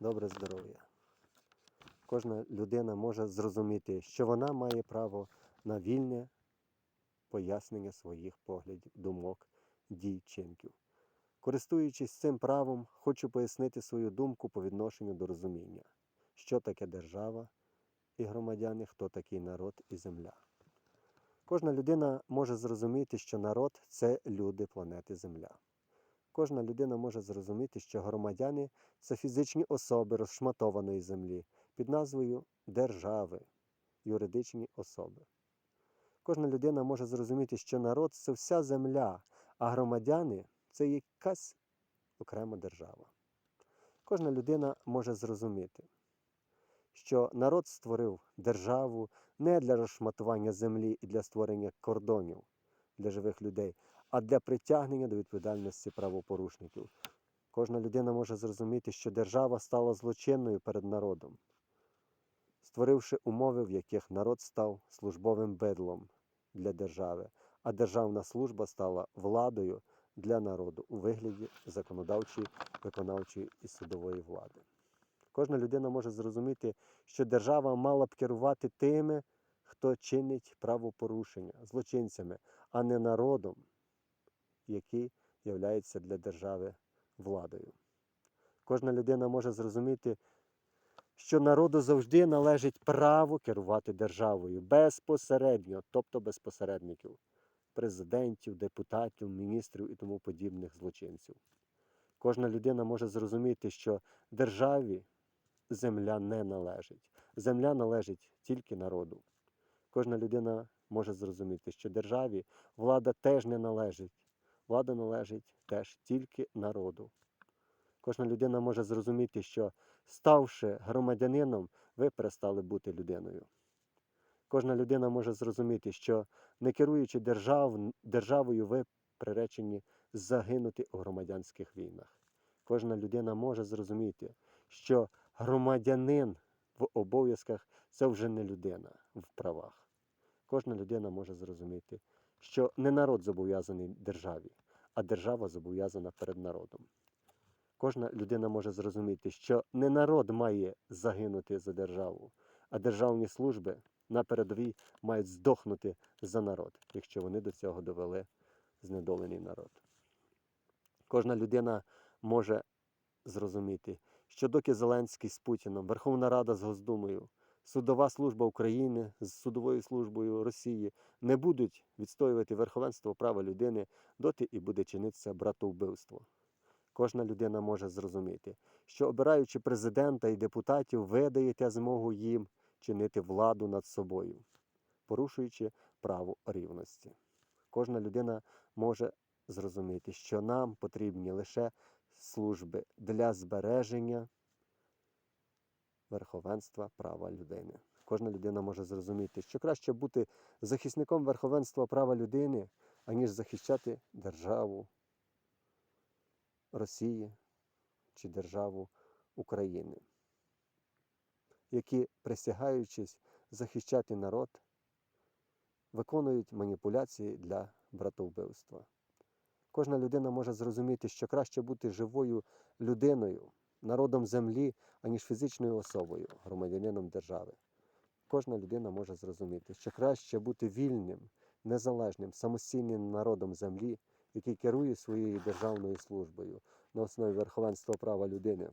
добре здоров'я. Кожна людина може зрозуміти, що вона має право на вільне пояснення своїх поглядів, думок, дій, вчинків. Користуючись цим правом, хочу пояснити свою думку по відношенню до розуміння, що таке держава і громадяни, хто такий народ і земля. Кожна людина може зрозуміти, що народ це люди планети Земля. Кожна людина може зрозуміти, що громадяни це фізичні особи розшматованої землі під назвою держави, юридичні особи. Кожна людина може зрозуміти, що народ це вся земля, а громадяни це якась окрема держава. Кожна людина може зрозуміти, що народ створив державу не для розшматування землі і для створення кордонів для живих людей, а для притягнення до відповідальності правопорушників. Кожна людина може зрозуміти, що держава стала злочинною перед народом, створивши умови, в яких народ став службовим бидлом для держави, а державна служба стала владою для народу у вигляді законодавчої, виконавчої і судової влади. Кожна людина може зрозуміти, що держава мала б керувати тими, хто чинить правопорушення, злочинцями, а не народом, який являється для держави владою. Кожна людина може зрозуміти, що народу завжди належить право керувати державою безпосередньо, тобто без посередників, президентів, депутатів, міністрів і тому подібних злочинців. Кожна людина може зрозуміти, що державі земля не належить. Земля належить тільки народу. Кожна людина може зрозуміти, що державі влада теж не належить. Влада належить теж тільки народу. Кожна людина може зрозуміти, що ставши громадянином, ви перестали бути людиною. Кожна людина може зрозуміти, що не керуючи держав, державою, ви приречені загинути у громадянських війнах. Кожна людина може зрозуміти, що громадянин в обов'язках це вже не людина в правах. Кожна людина може зрозуміти, що не народ зобов'язаний державі, а держава зобов'язана перед народом. Кожна людина може зрозуміти, що не народ має загинути за державу, а державні служби на передовій мають здохнути за народ, якщо вони до цього довели знедолений народ. Кожна людина може зрозуміти, що доки Зеленський з Путіном, Верховна Рада з Госдумою, судова служба України з судовою службою Росії не будуть відстоювати верховенство права людини, доти і буде чинитися братовбивство. Кожна людина може зрозуміти, що обираючи президента і депутатів, ви даєте змогу їм чинити владу над собою, порушуючи право рівності. Кожна людина може зрозуміти, що нам потрібні лише служби для збереження верховенства права людини. Кожна людина може зрозуміти, що краще бути захисником верховенства права людини, аніж захищати державу Росії чи державу України, які, присягаючись захищати народ, виконують маніпуляції для братовбивства. Кожна людина може зрозуміти, що краще бути живою людиною, народом землі, аніж фізичною особою, громадянином держави. Кожна людина може зрозуміти, що краще бути вільним, незалежним, самостійним народом землі, який керує своєю державною службою на основі верховенства права людини,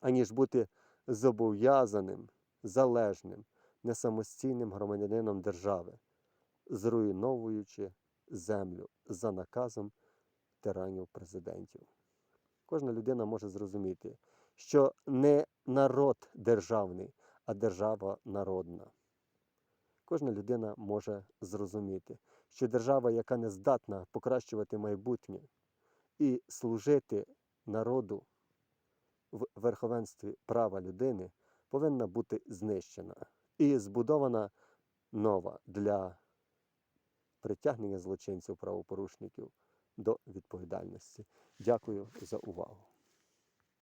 аніж бути зобов'язаним, залежним, несамостійним громадянином держави, зруйновуючи землю за наказом тиранів президентів. Кожна людина може зрозуміти, що не народ державний, а держава народна. Кожна людина може зрозуміти, що держава, яка не здатна покращувати майбутнє і служити народу в верховенстві права людини, повинна бути знищена і збудована нова для притягнення злочинців правопорушників до відповідальності. Дякую за увагу.